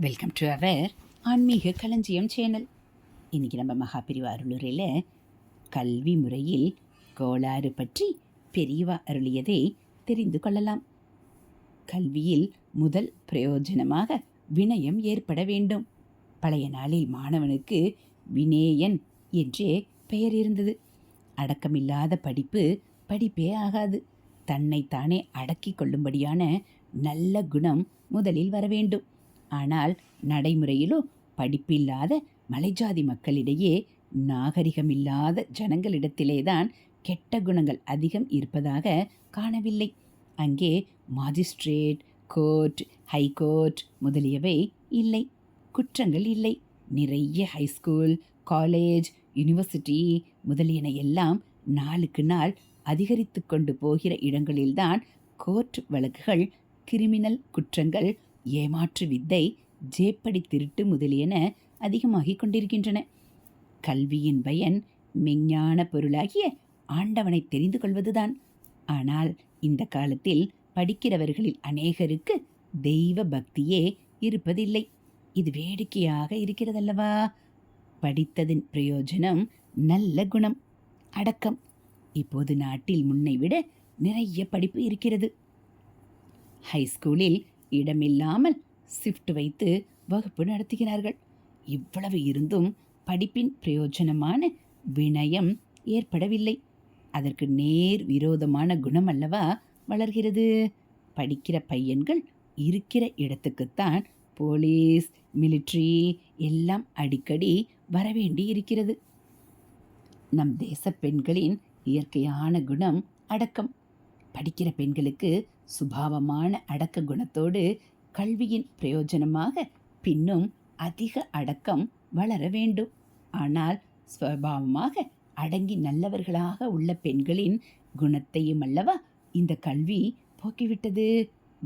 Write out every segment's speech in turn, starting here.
Welcome to our ஆன்மீக களஞ்சியம் channel இன்றைக்கி நம்ம மகாபிரிவா அருளுரையில் கல்வி முறையில் கோளாறு பற்றி பெரியவா அருளியதை தெரிந்து கொள்ளலாம். கல்வியில் முதல் பிரயோஜனமாக வினயம் ஏற்பட வேண்டும். பழைய நாளில் மாணவனுக்கு வினேயன் என்றே பெயர் இருந்தது. அடக்கமில்லாத படிப்பு படிப்பே ஆகாது. தன்னைத்தானே அடக்கிக் கொள்ளும்படியான நல்ல குணம் முதலில் வர வேண்டும். ஆனால் நடைமுறையிலோ படிப்பில்லாத மலைஜாதி மக்களிடையே நாகரிகமில்லாத ஜனங்களிடத்திலேதான் கெட்ட குணங்கள் அதிகம் இருப்பதாக காணவில்லை. அங்கே மாஜிஸ்ட்ரேட் கோர்ட் ஹைகோர்ட் முதலியவை இல்லை. குற்றங்கள் இல்லை. நிறைய ஹைஸ்கூல் காலேஜ் யூனிவர்சிட்டி முதலியன எல்லாம் நாளுக்கு நாள் அதிகரித்து கொண்டு போகிற இடங்களில்தான் கோர்ட் வழக்குகள் கிரிமினல் குற்றங்கள் ஏமாற்று வித்தை ஜேப்படி திருட்டு முதலியன அதிகமாகிக் கொண்டிருக்கின்றன. கல்வியின் பயன் மெஞ்ஞான பொருளாகிய ஆண்டவனை தெரிந்து கொள்வதுதான். ஆனால் இந்த காலத்தில் படிக்கிறவர்களில் அநேகருக்கு தெய்வ பக்தியே இருப்பதில்லை. இது வேடிக்கையாக இருக்கிறதல்லவா? படித்ததின் பிரயோஜனம் நல்ல குணம் அடக்கம். இப்போது நாட்டில் முன்னை விட நிறைய படிப்பு இருக்கிறது. ஹைஸ்கூலில் இடமில்லாமல் ஷிஃப்ட் வைத்து வகுப்பு நடத்துகிறார்கள். இவ்வளவு இருந்தும் படிப்பின் பிரயோஜனமான வினயம் ஏற்படவில்லை. அதற்கு நேர் விரோதமான குணம் அல்லவா வளர்கிறது? படிக்கிற பையன்கள் இருக்கிற இடத்துக்குத்தான் போலீஸ் மிலிட்ரி எல்லாம் அடிக்கடி வரவேண்டி இருக்கிறது. நம் தேச பெண்களின் இயற்கையான குணம் அடக்கம். படிக்கிற பெண்களுக்கு சுபாவமான அடக்க குணத்தோடு கல்வியின் பிரயோஜனமாக பின்னும் அதிக அடக்கம் வளர வேண்டும். ஆனால் ஸ்வபாவமாக அடங்கி நல்லவர்களாக உள்ள பெண்களின் குணத்தையும் அல்லவா இந்த கல்வி போக்கிவிட்டது?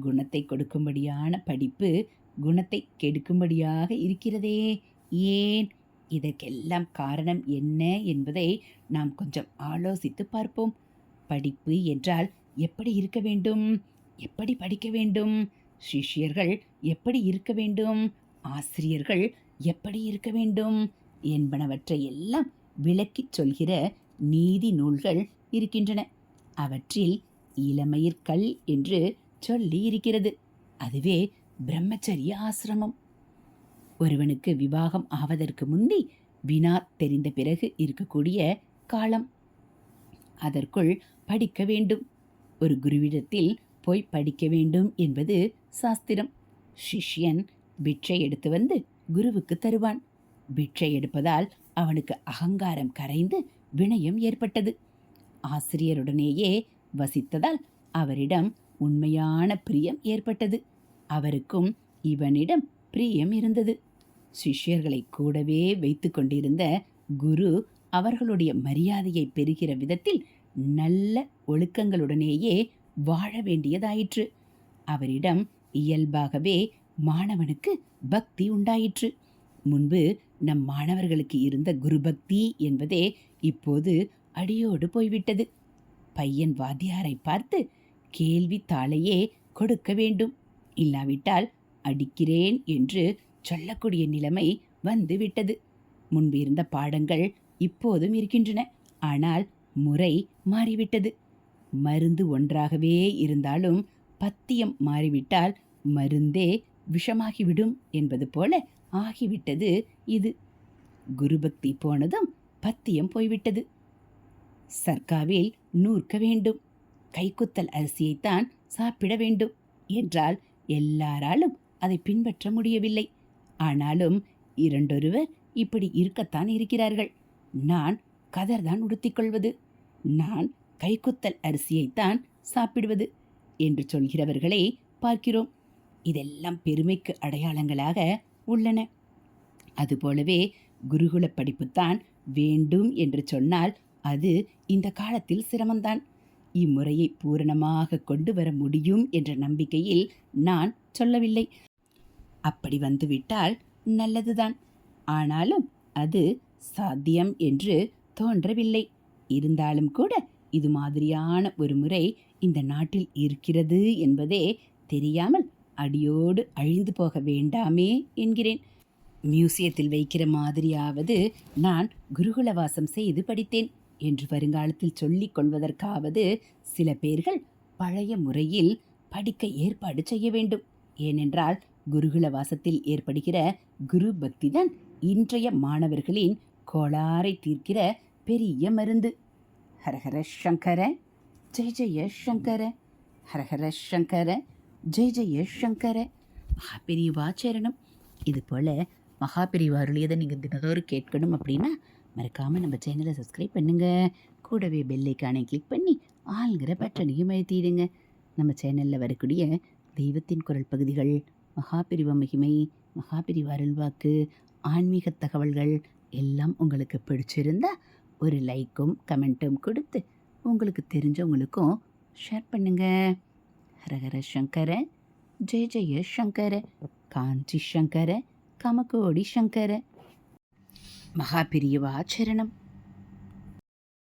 குணத்தை கொடுக்கும்படியான படிப்பு குணத்தை கெடுக்கும்படியாக இருக்கிறதே. ஏன்? இதற்கெல்லாம் காரணம் என்ன என்பதை நாம் கொஞ்சம் ஆலோசித்து பார்ப்போம். படிப்பு என்றால் எப்படி இருக்க வேண்டும்? எப்படி படிக்க வேண்டும்? சிஷ்யர்கள் எப்படி இருக்க வேண்டும்? ஆசிரியர்கள் எப்படி இருக்க வேண்டும்? என்பனவற்றை எல்லாம் விளக்கிச் சொல்கிற நீதி நூல்கள் இருக்கின்றன. அவற்றில் இளமயிர்கல் என்று சொல்லி இருக்கிறது. அதுவே பிரம்மச்சரிய ஆசிரமம். ஒருவனுக்கு விவாகம் ஆவதற்கு முந்தி வினா தெரிந்த பிறகு இருக்கக்கூடிய காலம். அதற்குள் படிக்க வேண்டும். ஒரு குருவிடத்தில் போய் படிக்க வேண்டும் என்பது சாஸ்திரம். சிஷ்யன் பிட்சை எடுத்து வந்து குருவுக்கு தருவான். பிட்சை எடுப்பதால் அவனுக்கு அகங்காரம் கரைந்து வினயம் ஏற்பட்டது. ஆசிரியருடனேயே வசித்ததால் அவரிடம் உண்மையான பிரியம் ஏற்பட்டது. அவருக்கும் இவனிடம் பிரியம் இருந்தது. சிஷ்யர்களை கூடவே வைத்து கொண்டிருந்த குரு அவர்களுடைய மரியாதையை பெறுகிற விதத்தில் நல்ல ஒழுக்கங்களுடனேயே வாழ வேண்டியதாயிற்று. அவரிடம் இயல்பாகவே மாணவனுக்கு பக்தி உண்டாயிற்று. முன்பு நம் மாணவர்களுக்கு இருந்த குருபக்தி என்பதே இப்போது அடியோடு போய்விட்டது. பையன் வாத்தியாரை பார்த்து கேள்வி தாளையே கொடுக்க வேண்டும். இல்லாவிட்டால் அடிக்கிறேன் என்று சொல்லக்கூடிய நிலைமை வந்துவிட்டது. முன்பு இருந்த பாடங்கள் இப்போதும் இருக்கின்றன. ஆனால் முறை மாறிவிட்டது. மருந்து ஒன்றாகவே இருந்தாலும் பத்தியம் மாறிவிட்டால் மருந்தே விஷமாகிவிடும் என்பது போல ஆகிவிட்டது இது. குருபக்தி போனதும் பத்தியம் போய்விட்டது. சர்க்காவில் நூற்க வேண்டும். கைக்குத்தல் அரிசியைத்தான் சாப்பிட வேண்டும் என்றால் எல்லாராலும் அதை பின்பற்ற முடியவில்லை. ஆனாலும் இரண்டொருவர் இப்படி இருக்கத்தான் இருக்கிறார்கள். நான் கதர்தான் உடுத்திக்கொள்வது நான் கைக்குத்தல் அரிசியைத்தான் சாப்பிடுவது என்று சொல்கிறவர்களை பார்க்கிறோம். இதெல்லாம் பெருமைக்கு அடையாளங்களாக உள்ளன. அதுபோலவே குருகுல படிப்புத்தான் வேண்டும் என்று சொன்னால் அது இந்த காலத்தில் சிரமம்தான். இம்முறையை பூரணமாக கொண்டு வர முடியும் என்ற நம்பிக்கையில் நான் சொல்லவில்லை. அப்படி வந்துவிட்டால் நல்லதுதான். ஆனாலும் அது சாத்தியம் என்று தோன்றவில்லை. இருந்தாலும் கூட இது மாதிரியான ஒரு முறை இந்த நாட்டில் இருக்கிறது என்பதே தெரியாமல் அடியோடு அழிந்து போக வேண்டாமே என்கிறேன். மியூசியத்தில் வைக்கிற மாதிரியாவது நான் குருகுல வாசம் செய்து படித்தேன் என்று வருங்காலத்தில் சொல்லிக் கொள்வதற்காவது சில பேர்கள் பழைய முறையில் படிக்க ஏற்பாடு செய்ய வேண்டும். ஏனென்றால் குருகுல வாசத்தில் ஏற்படுகிற குரு பக்திதான் இன்றைய மாணவர்களின் கோளாறை தீர்க்கிற பெரிய மருந்து. ஹரஹர சங்கர ஜெய ஜெய சங்கர. ஹரஹர சங்கர ஜெய ஜெய சங்கர. மகாபெரிவாச்சரணம் இது போல் மகாபிரிவா அருளியதை நீங்கள் தினதோறும் கேட்கணும் அப்படின்னா மறக்காமல் நம்ம சேனலை சப்ஸ்கிரைப் பண்ணுங்கள் கூடவே பெல்லைக்கானை கிளிக் பண்ணி ஆளுங்கிற பட்டனையும் அழுத்திடுங்க. நம்ம சேனலில் வரக்கூடிய தெய்வத்தின் குரல் பகுதிகள் மகாபிரிவ மகிமை மகாபிரிவ அருள்வாக்கு ஆன்மீக தகவல்கள் எல்லாம் உங்களுக்கு பிடிச்சிருந்தா ஒரு லைக்கும் கமெண்ட்டும் கொடுத்து உங்களுக்கு தெரிஞ்சவங்களுக்கும் ஷேர் பண்ணுங்க. ஹரஹர சங்கர ஜெய ஜெய சங்கர காஞ்சி சங்கர கமகோடி சங்கர. மகாபிரியவாச்சரணம்